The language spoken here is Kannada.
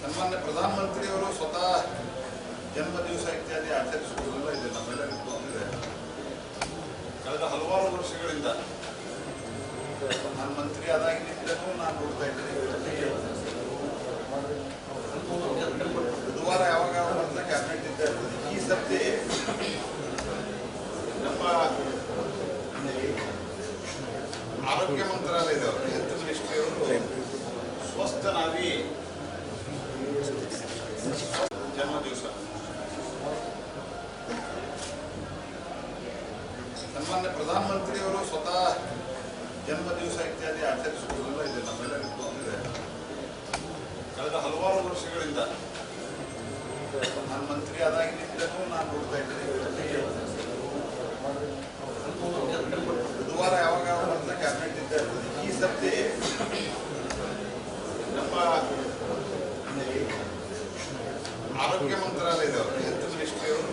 ಸನ್ಮಾನ್ಯ ಪ್ರಧಾನಮಂತ್ರಿಯವರು ಸ್ವತಃ ಜನ್ಮ ದಿವಸ ಇತ್ಯಾದಿ ಆಚರಿಸುವುದೆಲ್ಲ ಇದೆ ನಮ್ಮೆಲ್ಲರಿಗೂ ಗೊತ್ತಿದೆ. ಕಳೆದ ಹಲವಾರು ವರ್ಷಗಳಿಂದ ನಾನು ಮಂತ್ರಿ ಆದಾಗಿನಿಂದಲೂ ಆರೋಗ್ಯ ಮಂತ್ರಾಲಯದವರು ಹೆಲ್ತ್ ಮಿನಿಸ್ಟ್ರಿಯವರು ಸ್ವಸ್ಥ ನಾವಿ ಜನ್ಮ ದಿವಸ ಸನ್ಮಾನ್ಯ ಪ್ರಧಾನಮಂತ್ರಿಯವರು ಸ್ವತಃ ಜನ್ಮ ದಿವಸ ಇತ್ಯಾದಿ ಆಚರಿಸುವುದೆಲ್ಲ ಇದೆ ನಮ್ಮೆಲ್ಲರಿಗೂ ಅಂದರೆ ಕಳೆದ ಹಲವಾರು ವರ್ಷಗಳಿಂದ ನಾನು ಮಂತ್ರಿ ಆದಾಗಿನಿಂದಲೂ ನಾನು ನೋಡ್ತಾ ಇದ್ದೇನೆ ಸರ್ತಿ ನಮ್ಮ ಆರೋಗ್ಯ ಮಂತ್ರಾಲಯದವರು ಹೆಲ್ತ್ ಮಿನಿಸ್ಟ್ರಿಯವರು